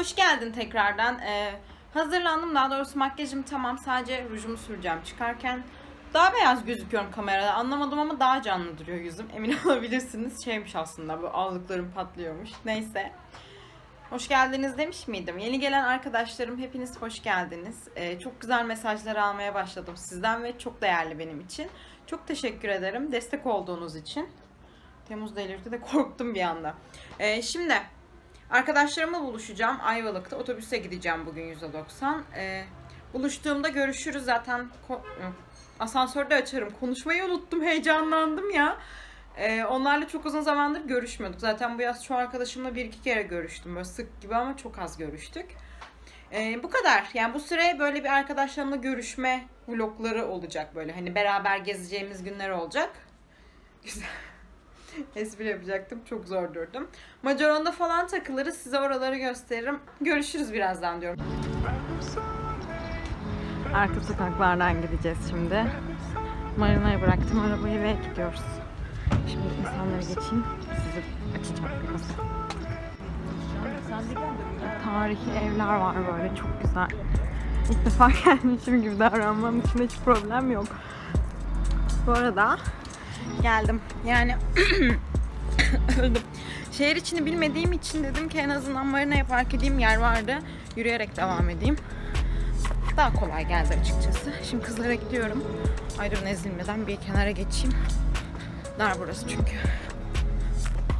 Hoş geldin tekrardan. Ee, hazırlandım. Daha doğrusu makyajım tamam. Sadece rujumu süreceğim çıkarken. Daha beyaz gözüküyorum kamerada. Anlamadım ama daha canlı duruyor yüzüm. Emin olabilirsiniz. Şeymiş aslında bu allıklarım patlıyormuş. Neyse. Hoş geldiniz demiş miydim? Yeni gelen arkadaşlarım hepiniz hoş geldiniz. Ee, çok güzel mesajlar almaya başladım sizden ve çok değerli benim için. Çok teşekkür ederim destek olduğunuz için. Temmuz delirdi de korktum bir anda. Ee, şimdi arkadaşlarımla buluşacağım. Ayvalık'ta otobüse gideceğim bugün %90. Ee, buluştuğumda görüşürüz zaten. Asansörde açarım. Konuşmayı unuttum. Heyecanlandım ya. Ee, onlarla çok uzun zamandır görüşmüyorduk. Zaten bu yaz çoğu arkadaşımla bir iki kere görüştüm. Böyle sık gibi ama çok az görüştük. Ee, bu kadar. Yani bu süre böyle bir arkadaşlarımla görüşme vlogları olacak böyle. Hani beraber gezeceğimiz günler olacak. Güzel. Espri yapacaktım. Çok zor durdum. Macaron'da falan takılırız. Size oraları gösteririm. Görüşürüz birazdan diyorum. Arka sokaklardan gideceğiz şimdi. Marina'ya bıraktım arabayı ve gidiyoruz. Şimdi insanlara geçeyim. Sizi açacağım biraz. Tarihi evler var böyle çok güzel. İlk defa gelmişim gibi davranmam için hiç problem yok. Bu arada geldim. Yani öldüm. Şehir içini bilmediğim için dedim ki en azından marinaya park edeyim yer vardı. Yürüyerek devam edeyim. Daha kolay geldi açıkçası. Şimdi kızlara gidiyorum. Ayrım ezilmeden bir kenara geçeyim. Dar burası çünkü.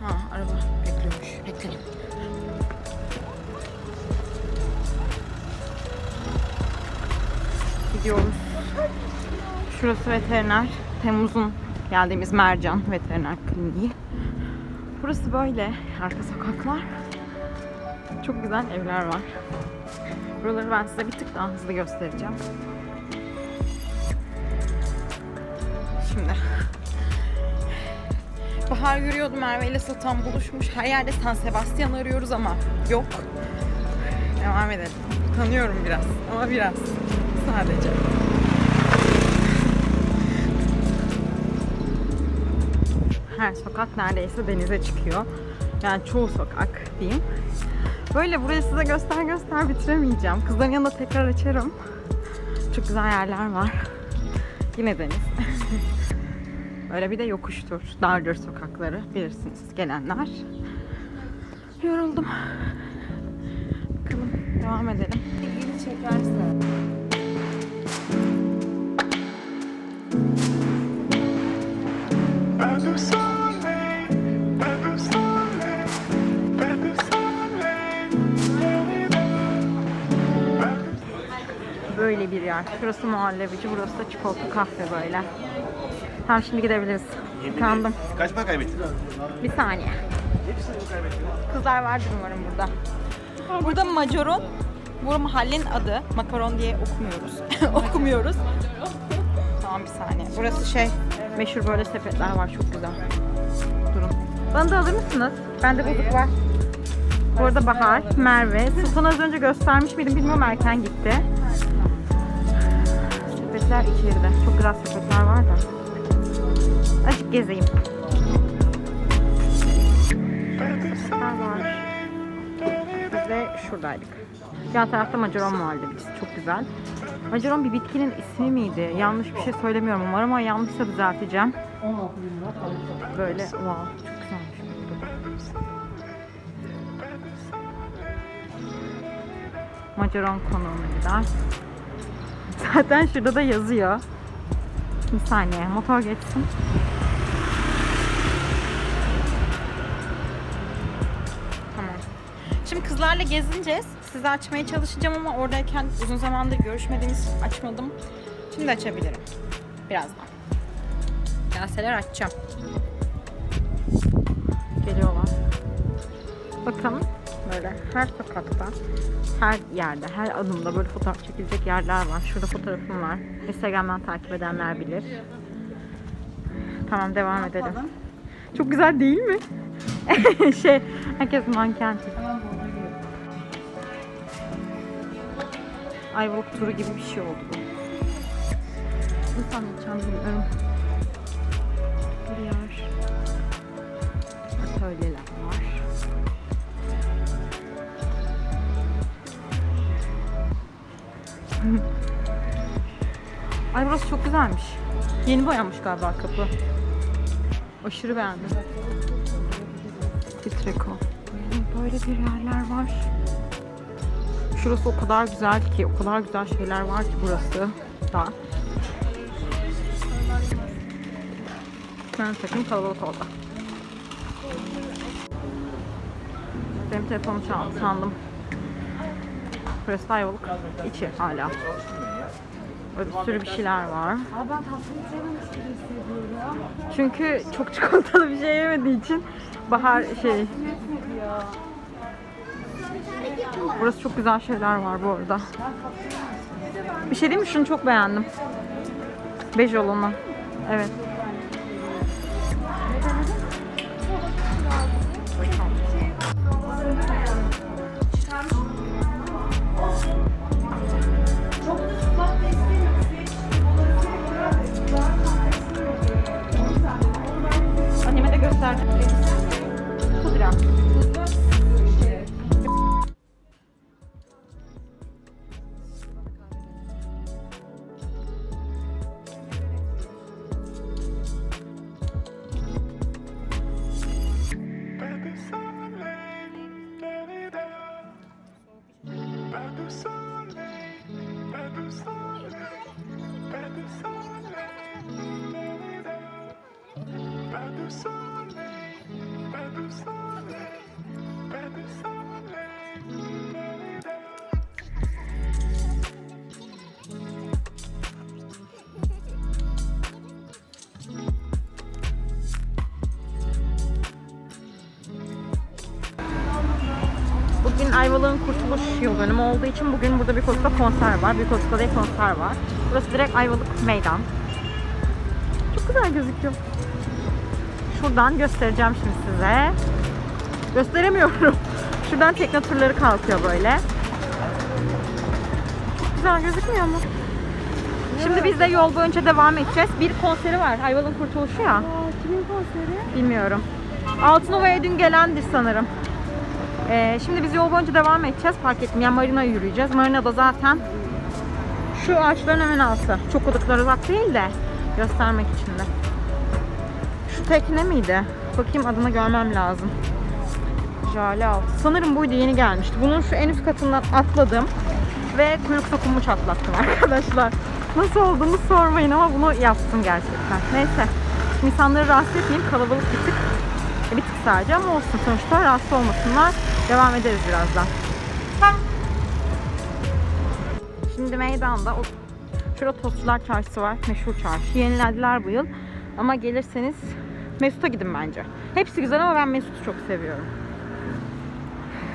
Ha araba bekliyormuş. Bekleyelim. Gidiyoruz. Şurası veteriner. Temmuz'un geldiğimiz Mercan Veteriner Kliniği. Burası böyle arka sokaklar. Çok güzel evler var. Buraları ben size bir tık daha hızlı göstereceğim. Şimdi Bahar yürüyordu Merve ile Sultan buluşmuş. Her yerde San Sebastian arıyoruz ama yok. Devam edelim. Tanıyorum biraz ama biraz. Sadece. Her sokak neredeyse denize çıkıyor. Yani çoğu sokak diyeyim. Böyle burayı size göster göster bitiremeyeceğim. Kızların yanında tekrar açarım. Çok güzel yerler var. Yine deniz. Böyle bir de yokuştur. Dardır sokakları. Bilirsiniz gelenler. Yoruldum. Bakalım devam edelim. İlgini çekerse. Yer. Şurası muhallebici, burası da çikolata kahve böyle. Tamam şimdi gidebiliriz. Tıkandım. Kaç para kaybettin? Bir saniye. Kızlar vardır umarım burada. Burada macaron. Bu mahallenin adı. Makaron diye okumuyoruz. okumuyoruz. Tamam bir saniye. Burası şey meşhur böyle sepetler var çok güzel. Durun. Bana da alır mısınız? Bende bozuk var. Bu arada Bahar, Merve. Sultan az önce göstermiş miydim bilmiyorum erken gitti. Sepetler içeride. Çok güzel sepetler var da. Azıcık gezeyim. Sepetler var. Biz de şuradaydık. Yan tarafta Macaron muhallebisi. Çok güzel. Macaron bir bitkinin ismi miydi? Yanlış bir şey söylemiyorum umarım ama yanlışsa düzelteceğim. Böyle wow çok güzelmiş. Macaron konuğuna gider. Zaten şurada da yazıyor. Bir saniye motor geçsin. Tamam. Şimdi kızlarla gezineceğiz. Size açmaya çalışacağım ama oradayken uzun zamandır görüşmediğimiz için açmadım. Şimdi açabilirim. Birazdan. Gelseler açacağım. Geliyorlar. Bakın böyle her sokakta, her yerde, her adımda böyle fotoğraf çekilecek yerler var. Şurada fotoğrafım var. Instagram'dan takip edenler bilir. Tamam devam edelim. Çok güzel değil mi? şey, herkes manken. Ayvalık turu gibi bir şey oldu bu. Nasıl anlatacağım bilmiyorum. Bir yer. Atölyeler Ay burası çok güzelmiş. Yeni boyanmış galiba kapı. Aşırı beğendim. Titreko. Böyle bir yerler var. Şurası o kadar güzel ki, o kadar güzel şeyler var ki burası da. Ben takım kalabalık oldu. Benim telefonum çaldı sandım. Burası Ayvalık içi hala. Böyle bir sürü bir şeyler var. Abi ben tatlıyı sevmemiş gibi hissediyorum. Çünkü çok çikolatalı bir şey yemediği için bahar şey. Burası çok güzel şeyler var bu arada. Bir şey diyeyim mi? Şunu çok beğendim. Bej olanı. Evet. start Ayvalık'ın kurtuluş yıl dönümü olduğu için bugün burada bir Koska konser var. Bir Koska diye konser var. Burası direkt Ayvalık meydan. Çok güzel gözüküyor. Şuradan göstereceğim şimdi size. Gösteremiyorum. Şuradan tekne turları kalkıyor böyle. Çok güzel gözükmüyor mu? Şimdi biz de yol boyunca devam edeceğiz. Bir konseri var. Ayvalık'ın kurtuluşu ya. Aa, kimin konseri? Bilmiyorum. Altınova'ya dün gelendir sanırım. Ee, şimdi biz yol boyunca devam edeceğiz. Park ettim. Yani marina yürüyeceğiz. Marina'da zaten şu ağaçların hemen altı. Çok oldukları uzak değil de göstermek için de. Şu tekne miydi? Bakayım adını görmem lazım. Jale altı. Sanırım buydu yeni gelmişti. Bunun şu en üst katından atladım. Ve kuyruk sokumu çatlattım arkadaşlar. Nasıl olduğunu sormayın ama bunu yaptım gerçekten. Neyse. Şimdi insanları rahatsız etmeyeyim. Kalabalık bir tık. Sadece ama olsun sonuçta rahatsız olmasınlar. Devam ederiz birazdan. Şimdi meydanda o şurada Tostçular Çarşısı var. Meşhur çarşı. Yenilediler bu yıl. Ama gelirseniz Mesut'a gidin bence. Hepsi güzel ama ben Mesut'u çok seviyorum.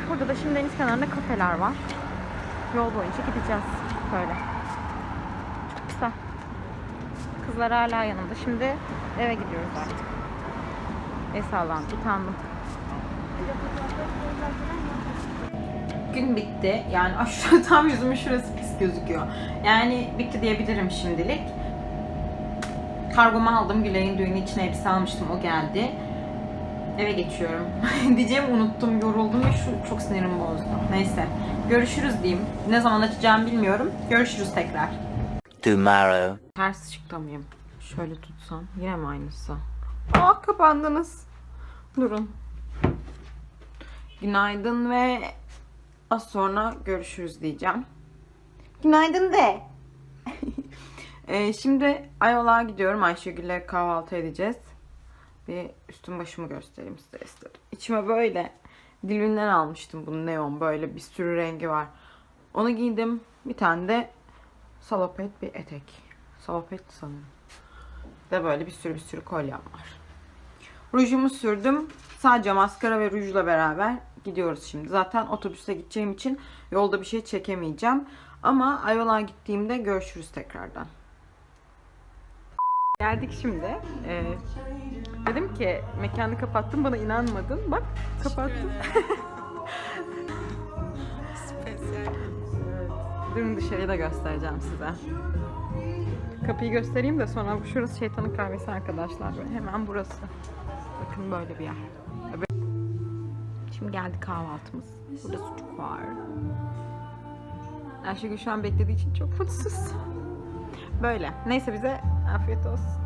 Burada da şimdi deniz kenarında kafeler var. Yol boyunca gideceğiz böyle. Çok güzel. Kızlar hala yanımda. Şimdi eve gidiyoruz artık. El sallandı. Utandım. Gün bitti. Yani aşağı tam yüzümün şurası pis gözüküyor. Yani bitti diyebilirim şimdilik. Kargomu aldım. Gülay'ın düğünü için elbise almıştım. O geldi. Eve geçiyorum. Diyeceğimi unuttum. Yoruldum ve şu çok sinirim bozdu. Neyse. Görüşürüz diyeyim. Ne zaman açacağımı bilmiyorum. Görüşürüz tekrar. tomorrow. Ters ışıkta mıyım? Şöyle tutsam. Yine mi aynısı? Ah kapandınız. Durun. Günaydın ve az sonra görüşürüz diyeceğim. Günaydın de. Ee, şimdi Ayvalık'a gidiyorum. Ayşegül'le kahvaltı edeceğiz. Bir üstüm başımı göstereyim size istedim. İçime böyle dilinden almıştım bunu neon böyle bir sürü rengi var. Onu giydim. Bir tane de salopet bir etek. Salopet sanırım. Ve böyle bir sürü bir sürü kolyem var. Rujumu sürdüm. Sadece maskara ve rujla beraber gidiyoruz şimdi. Zaten otobüste gideceğim için yolda bir şey çekemeyeceğim. Ama Ayvalık'a gittiğimde görüşürüz tekrardan. Geldik şimdi. Ee, dedim ki mekanı kapattım bana inanmadın. Bak kapattım. Durun dışarıyı da göstereceğim size. Kapıyı göstereyim de sonra şurası şeytanın kahvesi arkadaşlar. Hemen burası. Bakın böyle bir yer. Şimdi geldi kahvaltımız. Burada sucuk var. Ayşegül şu an beklediği için çok mutsuz. Böyle. Neyse bize afiyet olsun.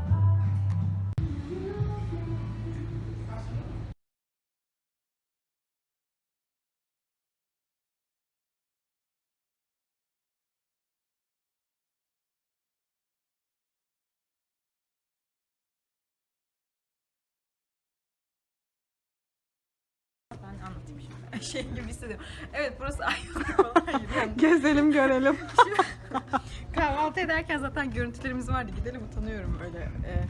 Şey gibi hissediyorum. Evet burası Ayvalık Gezelim görelim. Kahvaltı ederken zaten görüntülerimiz vardı. Gidelim utanıyorum böyle. Ee,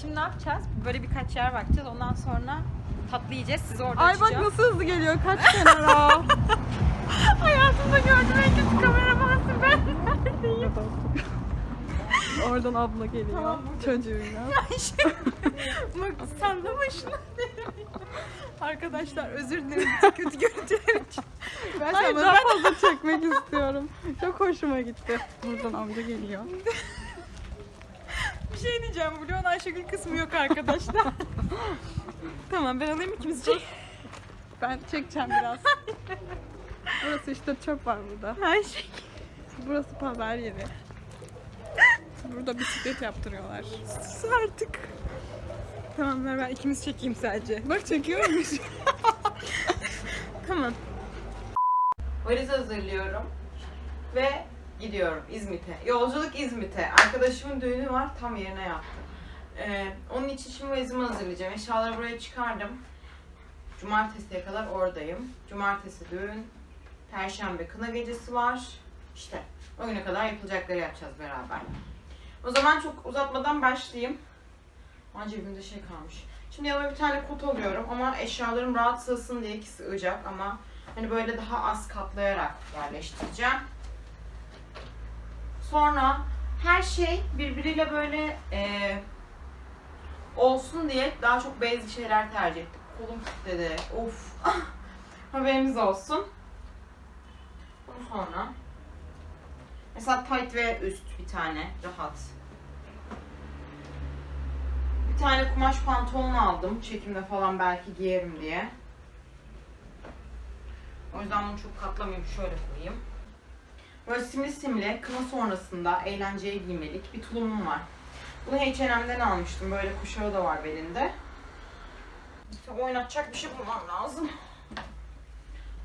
şimdi ne yapacağız? Böyle birkaç yer bakacağız. Ondan sonra tatlı yiyeceğiz. Sizi orada Ay bak açacağım. nasıl hızlı geliyor. Kaç kenara. Hayatımda gördüğüm en kötü kameramansın ben. Neredeyim? Oradan abla geliyor. Tamam. Çocuğuyla. Ayşe. Bak sallama şunu. Arkadaşlar özür dilerim kötü görüntüler için. Ben Hayır daha fazla çekmek istiyorum. Çok hoşuma gitti. Buradan amca geliyor. bir şey diyeceğim. Vlogun Ayşegül kısmı yok arkadaşlar. tamam ben alayım ikimiz çek. Ben çekeceğim biraz. Burası işte çöp var burada. Ayşegül. Burası pazar yeri. Burada bisiklet yaptırıyorlar. Sus artık. Tamam ver ben ikimiz çekeyim sadece. Bak çekiyormuş. Tamam. Valiz hazırlıyorum. Ve gidiyorum İzmit'e. Yolculuk İzmit'e. Arkadaşımın düğünü var. Tam yerine yaptım. Ee, onun için şimdi valizimi hazırlayacağım. Eşyaları buraya çıkardım. Cumartesiye kadar oradayım. Cumartesi düğün. Perşembe kına gecesi var. İşte o güne kadar yapılacakları yapacağız beraber. O zaman çok uzatmadan başlayayım. Aa cebimde şey kalmış. Şimdi yanıma bir tane kot alıyorum ama eşyalarım rahat sığsın diye ki sığacak ama hani böyle daha az katlayarak yerleştireceğim. Sonra her şey birbiriyle böyle eee, olsun diye daha çok beyaz şeyler tercih ettim. Kolum kilitledi. Of. Haberiniz olsun. Bunu sonra mesela tight ve üst bir tane rahat. Bir tane kumaş pantolon aldım. Çekimde falan belki giyerim diye. O yüzden bunu çok katlamayayım. Şöyle koyayım. Böyle simli simli kına sonrasında eğlenceye giymelik bir tulumum var. Bunu H&M'den almıştım. Böyle kuşağı da var belinde. İşte oynatacak bir şey bulmam lazım.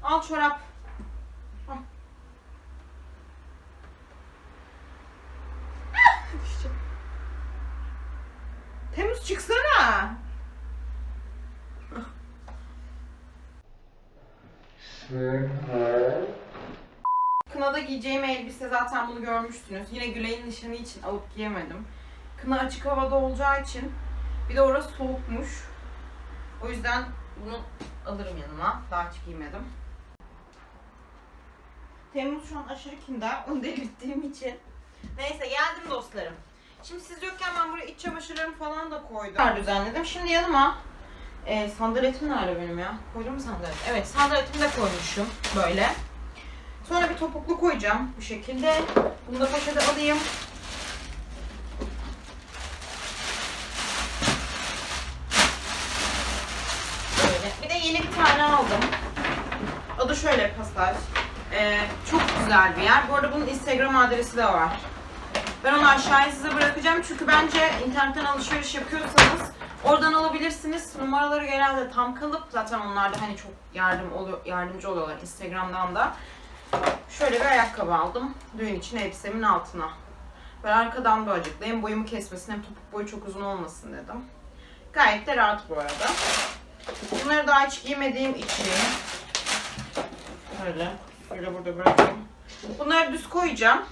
Al çorap. Al. Ah, düşeceğim. Temmuz çıksana. Kınada giyeceğim elbise zaten bunu görmüştünüz. Yine Gülay'ın nişanı için alıp giyemedim. Kına açık havada olacağı için bir de orası soğukmuş. O yüzden bunu alırım yanıma. Daha hiç giymedim. Temmuz şu an aşırı kindar. Onu delirttiğim için. Neyse geldim dostlarım. Şimdi siz yokken ben buraya iç çamaşırlarımı falan da koydum. düzenledim. Şimdi yanıma e, sandaletim nerede benim ya? Koydum mu sandalet? Evet sandaletimi de koymuşum böyle. Sonra bir topuklu koyacağım bu şekilde. Bunu da poşete alayım. Böyle. Bir de yeni bir tane aldım. Adı şöyle pasaj. Ee, çok güzel bir yer. Bu arada bunun Instagram adresi de var. Ben onu aşağıya size bırakacağım çünkü bence internetten alışveriş yapıyorsanız oradan alabilirsiniz. Numaraları genelde tam kalıp zaten onlar da hani çok yardım oluyor, yardımcı oluyorlar Instagram'dan da. Şöyle bir ayakkabı aldım. Düğün için elbisemin altına. Ben arkadan da acıklı. Hem boyumu kesmesin hem topuk boyu çok uzun olmasın dedim. Gayet de rahat bu arada. Bunları daha hiç giymediğim için Böyle. Şöyle burada bırakayım. Bunları düz koyacağım.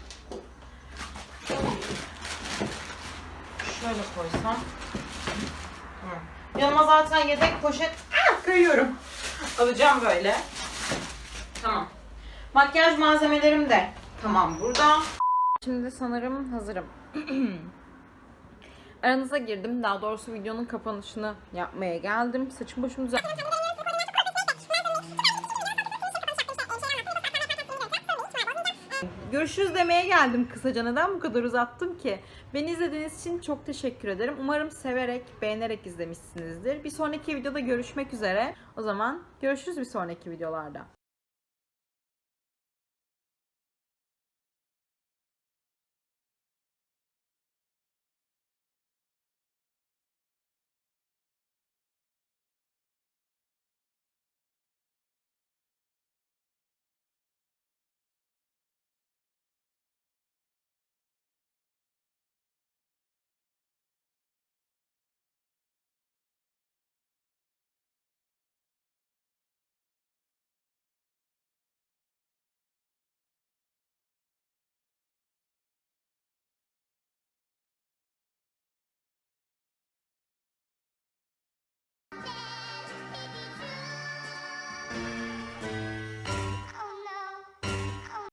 Şöyle koysam. Tamam. Yanıma zaten yedek poşet ah, koyuyorum. Alacağım böyle. Tamam. Makyaj malzemelerim de tamam burada. Şimdi sanırım hazırım. Aranıza girdim. Daha doğrusu videonun kapanışını yapmaya geldim. Saçım başımı düzelt... Görüşürüz demeye geldim kısaca. Neden bu kadar uzattım ki? Beni izlediğiniz için çok teşekkür ederim. Umarım severek, beğenerek izlemişsinizdir. Bir sonraki videoda görüşmek üzere. O zaman görüşürüz bir sonraki videolarda.